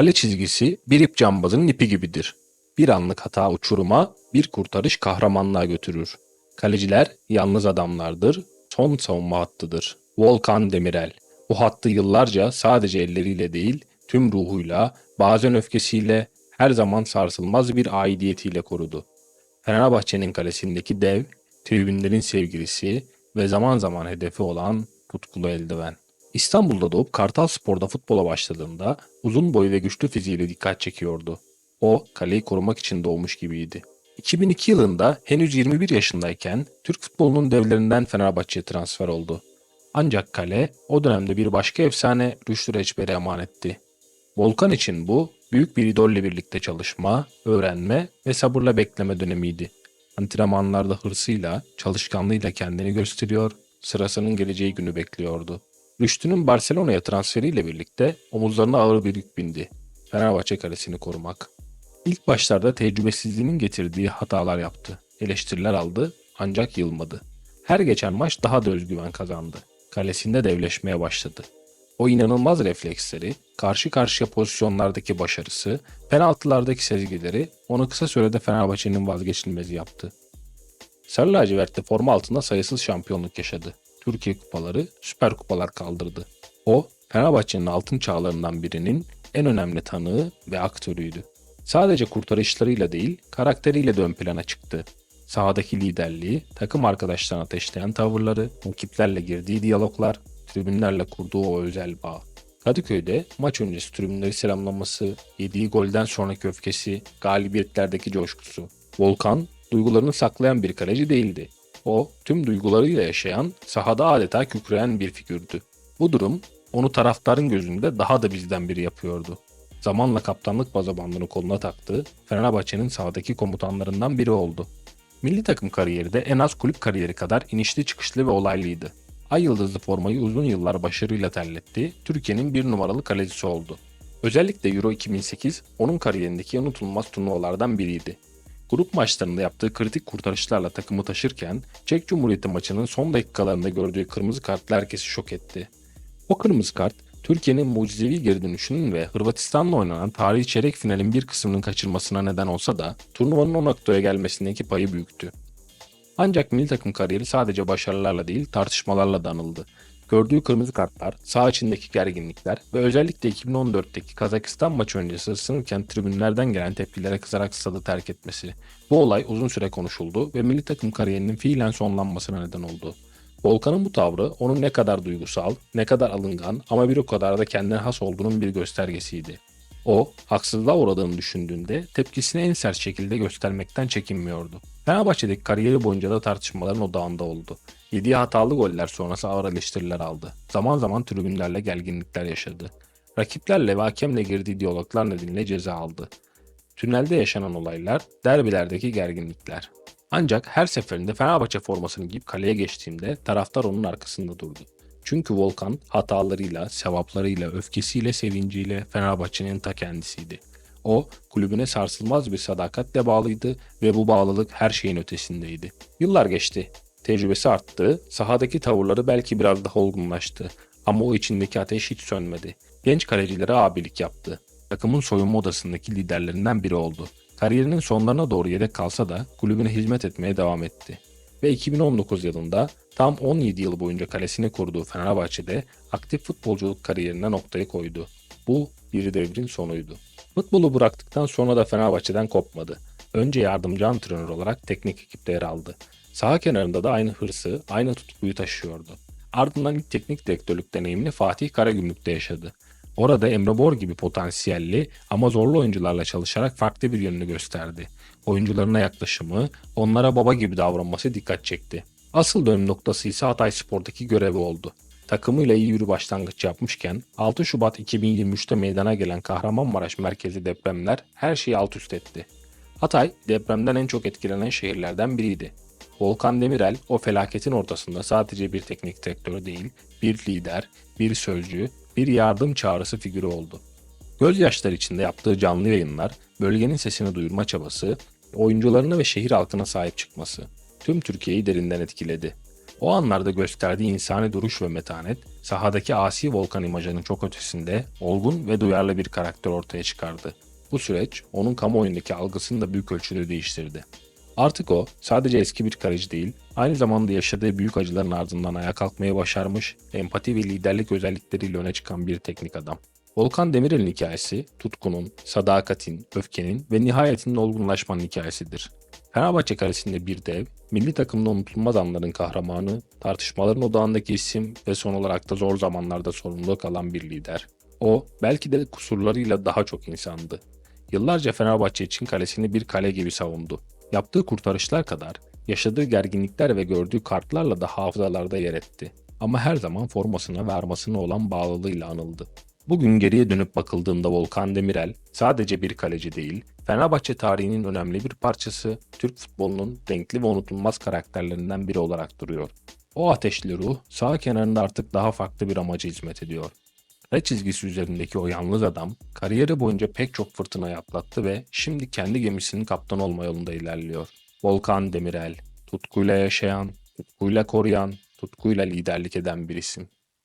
Kale çizgisi bir ip cambazının ipi gibidir. Bir anlık hata uçuruma, bir kurtarış kahramanlığa götürür. Kaleciler yalnız adamlardır, son savunma hattıdır. Volkan Demirel. Bu hattı yıllarca sadece elleriyle değil, tüm ruhuyla, bazen öfkesiyle, her zaman sarsılmaz bir aidiyetiyle korudu. Fenerbahçe'nin kalesindeki dev, tribünlerin sevgilisi ve zaman zaman hedefi olan tutkulu eldiven. İstanbul'da doğup Kartal Spor'da futbola başladığında uzun boyu ve güçlü fiziğiyle dikkat çekiyordu. O kaleyi korumak için doğmuş gibiydi. 2002 yılında henüz 21 yaşındayken Türk futbolunun devlerinden Fenerbahçe'ye transfer oldu. Ancak kale o dönemde bir başka efsane Rüştü Reçber'e emanetti. Volkan için bu büyük bir idolle birlikte çalışma, öğrenme ve sabırla bekleme dönemiydi. Antrenmanlarda hırsıyla, çalışkanlığıyla kendini gösteriyor, sırasının geleceği günü bekliyordu. Rüştü'nün Barcelona'ya transferiyle birlikte omuzlarına ağır bir yük bindi. Fenerbahçe kalesini korumak. İlk başlarda tecrübesizliğinin getirdiği hatalar yaptı. Eleştiriler aldı ancak yılmadı. Her geçen maç daha da özgüven kazandı. Kalesinde devleşmeye başladı. O inanılmaz refleksleri, karşı karşıya pozisyonlardaki başarısı, penaltılardaki sezgileri onu kısa sürede Fenerbahçe'nin vazgeçilmezi yaptı. Sarı lacivertte forma altında sayısız şampiyonluk yaşadı. Türkiye kupaları, süper kupalar kaldırdı. O, Fenerbahçe'nin altın çağlarından birinin en önemli tanığı ve aktörüydü. Sadece kurtarışlarıyla değil, karakteriyle de ön plana çıktı. Sahadaki liderliği, takım arkadaşlarına ateşleyen tavırları, rakiplerle girdiği diyaloglar, tribünlerle kurduğu o özel bağ. Kadıköy'de maç öncesi tribünleri selamlaması, yediği golden sonraki öfkesi, galibiyetlerdeki coşkusu. Volkan, duygularını saklayan bir kaleci değildi. O, tüm duygularıyla yaşayan, sahada adeta kükreyen bir figürdü. Bu durum, onu taraftarın gözünde daha da bizden biri yapıyordu. Zamanla kaptanlık bazabandını koluna taktı, Fenerbahçe'nin sahadaki komutanlarından biri oldu. Milli takım kariyeri de en az kulüp kariyeri kadar inişli çıkışlı ve olaylıydı. Ay yıldızlı formayı uzun yıllar başarıyla terletti, Türkiye'nin bir numaralı kalecisi oldu. Özellikle Euro 2008 onun kariyerindeki unutulmaz turnuvalardan biriydi. Grup maçlarında yaptığı kritik kurtarışlarla takımı taşırken Çek Cumhuriyeti maçının son dakikalarında gördüğü kırmızı kartla herkesi şok etti. O kırmızı kart Türkiye'nin mucizevi geri dönüşünün ve Hırvatistan'la oynanan tarihi çeyrek finalin bir kısmının kaçırmasına neden olsa da turnuvanın o noktaya gelmesindeki payı büyüktü. Ancak milli takım kariyeri sadece başarılarla değil tartışmalarla da anıldı. Gördüğü kırmızı kartlar, sağ içindeki gerginlikler ve özellikle 2014'teki Kazakistan maçı öncesi ısınırken tribünlerden gelen tepkilere kızarak stadı terk etmesi. Bu olay uzun süre konuşuldu ve milli takım kariyerinin fiilen sonlanmasına neden oldu. Volkan'ın bu tavrı onun ne kadar duygusal, ne kadar alıngan ama bir o kadar da kendine has olduğunun bir göstergesiydi. O, haksızlığa uğradığını düşündüğünde tepkisini en sert şekilde göstermekten çekinmiyordu. Fenerbahçe'deki kariyeri boyunca da tartışmaların odağında oldu. Yediği hatalı goller sonrası ağır eleştiriler aldı. Zaman zaman tribünlerle gerginlikler yaşadı. Rakiplerle ve hakemle girdiği diyaloglar nedeniyle ceza aldı. Tünelde yaşanan olaylar, derbilerdeki gerginlikler. Ancak her seferinde Fenerbahçe formasını giyip kaleye geçtiğimde taraftar onun arkasında durdu. Çünkü Volkan hatalarıyla, sevaplarıyla, öfkesiyle, sevinciyle Fenerbahçe'nin ta kendisiydi. O, kulübüne sarsılmaz bir sadakatle bağlıydı ve bu bağlılık her şeyin ötesindeydi. Yıllar geçti. Tecrübesi arttı, sahadaki tavırları belki biraz daha olgunlaştı. Ama o içindeki ateş hiç sönmedi. Genç kalecilere abilik yaptı. Takımın soyunma odasındaki liderlerinden biri oldu. Kariyerinin sonlarına doğru yedek kalsa da kulübüne hizmet etmeye devam etti. Ve 2019 yılında tam 17 yıl boyunca kalesini koruduğu Fenerbahçe'de aktif futbolculuk kariyerine noktayı koydu. Bu bir devrin sonuydu. Futbolu bıraktıktan sonra da Fenerbahçe'den kopmadı. Önce yardımcı antrenör olarak teknik ekipte yer aldı. Saha kenarında da aynı hırsı, aynı tutkuyu taşıyordu. Ardından ilk teknik direktörlük deneyimini Fatih Karagümrük'te yaşadı. Orada Emre Bor gibi potansiyelli ama zorlu oyuncularla çalışarak farklı bir yönünü gösterdi. Oyuncularına yaklaşımı, onlara baba gibi davranması dikkat çekti. Asıl dönüm noktası ise Hatay Spor'daki görevi oldu. Takımıyla iyi bir başlangıç yapmışken 6 Şubat 2023'te meydana gelen Kahramanmaraş merkezi depremler her şeyi alt üst etti. Hatay depremden en çok etkilenen şehirlerden biriydi. Volkan Demirel o felaketin ortasında sadece bir teknik direktör değil, bir lider, bir sözcü, bir yardım çağrısı figürü oldu. Gözyaşları içinde yaptığı canlı yayınlar, bölgenin sesini duyurma çabası, oyuncularına ve şehir halkına sahip çıkması tüm Türkiye'yi derinden etkiledi. O anlarda gösterdiği insani duruş ve metanet, sahadaki asi Volkan imajının çok ötesinde olgun ve duyarlı bir karakter ortaya çıkardı. Bu süreç onun kamuoyundaki algısını da büyük ölçüde değiştirdi. Artık o sadece eski bir kaleci değil, aynı zamanda yaşadığı büyük acıların ardından ayağa kalkmayı başarmış, empati ve liderlik özellikleriyle öne çıkan bir teknik adam. Volkan Demirel'in hikayesi, tutkunun, sadakatin, öfkenin ve nihayetinde olgunlaşmanın hikayesidir. Fenerbahçe kalesinde bir dev, milli takımda unutulmaz anların kahramanı, tartışmaların odağındaki isim ve son olarak da zor zamanlarda sorumluluk alan bir lider. O, belki de kusurlarıyla daha çok insandı. Yıllarca Fenerbahçe için kalesini bir kale gibi savundu. Yaptığı kurtarışlar kadar yaşadığı gerginlikler ve gördüğü kartlarla da hafızalarda yer etti. Ama her zaman formasına ve olan bağlılığıyla anıldı. Bugün geriye dönüp bakıldığında Volkan Demirel sadece bir kaleci değil, Fenerbahçe tarihinin önemli bir parçası, Türk futbolunun renkli ve unutulmaz karakterlerinden biri olarak duruyor. O ateşli ruh sağ kenarında artık daha farklı bir amaca hizmet ediyor. Red çizgisi üzerindeki o yalnız adam kariyeri boyunca pek çok fırtınayı atlattı ve şimdi kendi gemisinin kaptanı olma yolunda ilerliyor. Volkan Demirel, tutkuyla yaşayan, tutkuyla koruyan, tutkuyla liderlik eden bir isim.